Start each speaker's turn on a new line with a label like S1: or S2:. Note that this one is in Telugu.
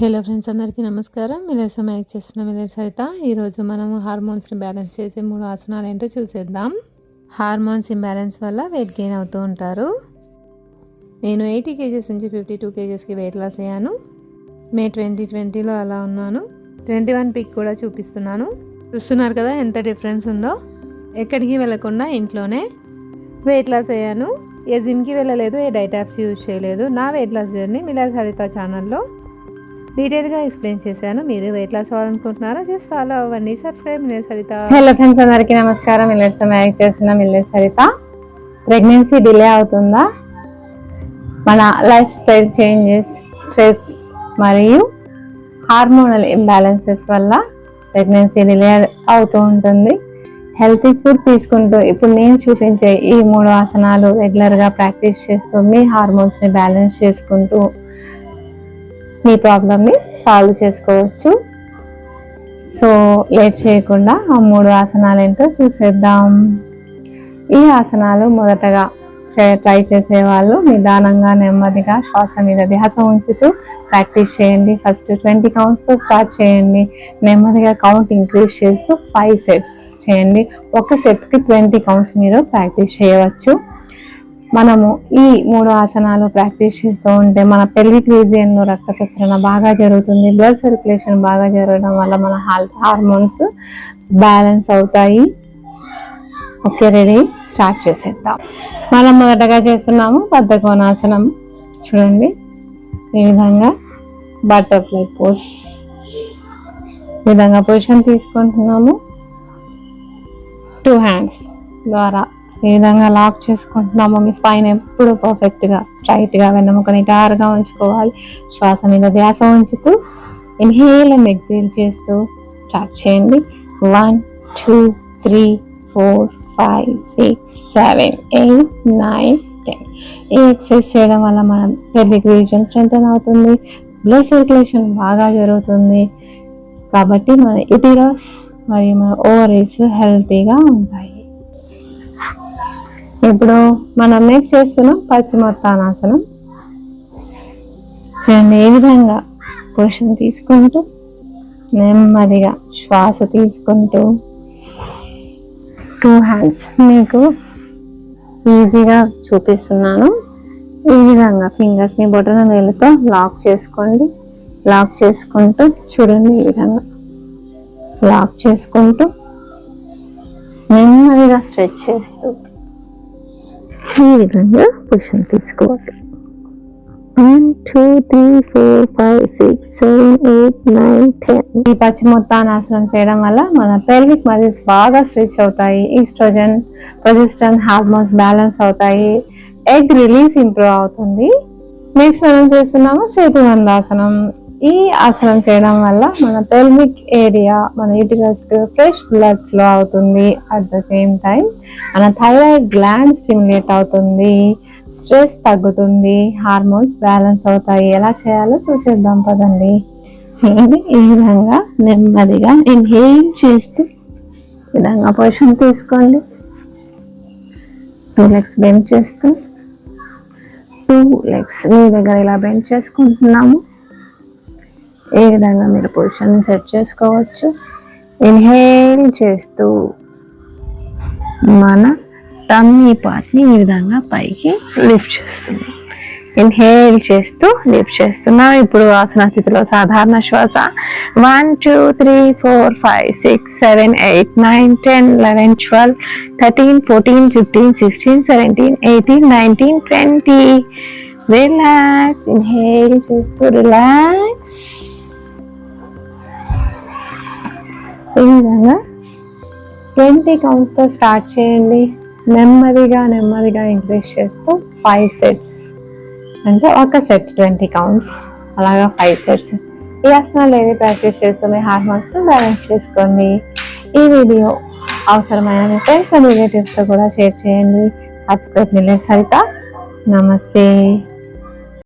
S1: హలో ఫ్రెండ్స్ అందరికీ నమస్కారం. మిలర్స్ మ్యాక్ చేస్తున్న మిలర్స్ అయితే ఈరోజు మనము హార్మోన్స్ని బ్యాలెన్స్ చేసే మూడు ఆసనాలు ఏంటో చూసేద్దాం. హార్మోన్స్ ఇంబ్యాలెన్స్ వల్ల వెయిట్ గెయిన్ అవుతూ ఉంటారు. నేను ఎయిటీ కేజెస్ నుంచి ఫిఫ్టీ టూ కేజెస్కి వెయిట్ లాస్ అయ్యాను. మే ట్వంటీ ట్వంటీలో అలా ఉన్నాను. ట్వంటీ వన్ పిక్ కూడా చూపిస్తున్నాను. చూస్తున్నారు కదా ఎంత డిఫరెన్స్ ఉందో. ఎక్కడికి వెళ్ళకుండా ఇంట్లోనే వెయిట్ లాస్ అయ్యాను. ఏ జిమ్కి వెళ్ళలేదు ఏ డైట్ యాప్స్ యూజ్ చేయలేదు. నా వెయిట్ లాస్ జర్నీ మిలర్ హరిత ఛానల్లో డీటెయిల్గా ఎక్స్ప్లెయిన్ చేశాను. మీరు వెయిట్ లాస్ అవ్వాలనుకుంటున్నారా జస్ట్ ఫాలో అవ్వండి. సబ్స్క్రైబ్ సరిత.
S2: హలో ఫ్రెండ్స్ అందరికీ నమస్కారం. మిల్లెట్స్ మ్యారేజ్ చేస్తున్న మిల్లెట్ సరిత. ప్రెగ్నెన్సీ డిలే అవుతుందా? మన లైఫ్ స్టైల్ చేంజెస్ స్ట్రెస్ మరియు హార్మోనల్ ఇంబ్యాలెన్సెస్ వల్ల ప్రెగ్నెన్సీ డిలే అవుతూ ఉంటుంది. హెల్తీ ఫుడ్ తీసుకుంటూ ఇప్పుడు నేను చూపించే ఈ మూడు ఆసనాలు రెగ్యులర్గా ప్రాక్టీస్ చేస్తూ మీ హార్మోన్స్ని బ్యాలెన్స్ చేసుకుంటూ మీ ప్రాబ్లమ్ని సాల్వ్ చేసుకోవచ్చు. సో లేట్ చేయకుండా ఆ మూడు ఆసనాలు ఏంటో చూసేద్దాం. ఈ ఆసనాలు మొదటగా ట్రై చేసే వాళ్ళు నిదానంగా నెమ్మదిగా శ్వాస మీద ధ్యాస ఉంచుతూ ప్రాక్టీస్ చేయండి. ఫస్ట్ ట్వంటీ కౌంట్స్తో స్టార్ట్ చేయండి. నెమ్మదిగా కౌంట్ ఇంక్రీజ్ చేస్తూ ఫైవ్ సెట్స్ చేయండి. ఒక సెట్కి ట్వంటీ కౌంట్స్ మీరు ప్రాక్టీస్ చేయవచ్చు. మనము ఈ మూడు ఆసనాలు ప్రాక్టీస్ చేస్తూ ఉంటే మన పెల్విక్ రీజియన్లో రక్త ప్రసరణ బాగా జరుగుతుంది. బ్లడ్ సర్క్యులేషన్ బాగా జరగడం వల్ల మన హార్మోన్స్ బ్యాలెన్స్ అవుతాయి. ఓకే రెడీ స్టార్ట్ చేసేద్దాం. మనం మొదటగా చేస్తున్నాము బద్ధకోణాసనం చూడండి. ఈ విధంగా బటర్ఫ్లై పోస్ ఈ విధంగా పొజిషన్ తీసుకుంటున్నాము. టూ హ్యాండ్స్ ద్వారా ఈ విధంగా లాక్ చేసుకుంటున్నాము. మీ స్పైన్ ఎప్పుడు పర్ఫెక్ట్గా స్ట్రైట్గా వెన్నముక నిటారుగా ఉంచుకోవాలి. శ్వాస మీద ధ్యాస ఉంచుతూ ఇన్హేల్ అండ్ ఎక్సేల్ చేస్తూ స్టార్ట్ చేయండి. One two three four five six seven eight nine ten ఈ ఎక్సర్సైజ్ చేయడం వల్ల మన పెల్విక్ రీజన్ స్ట్రెంటన్ అవుతుంది. బ్లడ్ సర్క్యులేషన్ బాగా జరుగుతుంది. కాబట్టి మన యుటిరస్ మరియు మన ఓవరీస్ హెల్తీగా ఉంటాయి. ఇప్పుడు మనం నెక్స్ట్ చేస్తున్నాం పశ్చిమోత్తానాసనం చూడండి ఏ విధంగా పొజిషన్ తీసుకుంటూ నెమ్మదిగా శ్వాస తీసుకుంటూ టూ హ్యాండ్స్ మీకు ఈజీగా చూపిస్తున్నాను. ఈ విధంగా ఫింగర్స్ని బొటన వేలుతో లాక్ చేసుకోండి. లాక్ చేసుకుంటూ చూడండి ఈ విధంగా. లాక్ చేసుకుంటూ నెమ్మదిగా స్ట్రెచ్ చేస్తూ. ఈ విధంగా పొజిషన్ తీసుకోవాలి. One two three four five six seven eight nine ten ఈ పశ్చిమోత్తానాసనం చేయడం వల్ల మన పెల్విక్ మజిల్స్ బాగా స్ట్రెచ్ అవుతాయి ఈస్ట్రోజన్ ప్రొజెస్ట్రన్ హార్మోన్స్ బ్యాలెన్స్ అవుతాయి ఎగ్ రిలీజ్ ఇంప్రూవ్ అవుతుంది. నెక్స్ట్ మనం చేస్తున్నాము సేతునందాసనం ఈ ఆసనం చేయడం వల్ల మన పెల్విక్ ఏరియా మన యూటిలస్ ఫ్రెష్ బ్లడ్ ఫ్లో అవుతుంది. అట్ ద సేమ్ టైం మన థైరాయిడ్ గ్లాండ్ స్టిమ్యులేట్ అవుతుంది. స్ట్రెస్ తగ్గుతుంది. హార్మోన్స్ బ్యాలెన్స్ అవుతాయి. ఎలా చేయాలో చూసేద్దాం పదండి. ఈ విధంగా నెమ్మదిగా ఇన్హేల్ చేస్తూ విధంగా పొజిషన్ తీసుకోండి. టూ లెగ్స్ బెండ్ చేస్తూ టూ లెగ్స్ మీ దగ్గర ఇలా బెండ్ చేసుకుంటున్నాము. ఏ విధంగా మీరు పొజిషన్ని సెట్ చేసుకోవచ్చు? ఇన్హేల్ చేస్తూ మన టమ్మీ పార్ట్ని ఈ విధంగా పైకి లిఫ్ట్ చేస్తున్నాం ఇన్హేల్ చేస్తూ లిఫ్ట్ చేస్తున్నాం. ఇప్పుడు ఆసన స్థితిలో సాధారణ శ్వాస. One two three four five six seven eight nine ten eleven twelve thirteen fourteen fifteen sixteen seventeen eighteen nineteen twenty relax inhale చేస్తూ రిలాక్స్ ఈ విధంగా ట్వంటీ కౌంట్స్తో స్టార్ట్ చేయండి. నెమ్మదిగా నెమ్మదిగా ఇంక్రీజ్ చేస్తూ ఫైవ్ సెట్స్ అంటే ఒక సెట్ ట్వంటీ కౌంట్స్ అలాగా ఫైవ్ సెట్స్ ఈ ఆసనాలు ఏవి ప్రాక్టీస్ చేస్తూ మీ హార్మోన్స్ బ్యాలెన్స్ చేసుకోండి. ఈ వీడియో అవసరమైన మీ ఫ్రెండ్స్ అండ్ రిలేటివ్స్తో కూడా షేర్ చేయండి. సబ్స్క్రైబ్ మిల్లర్ సరిత నమస్తే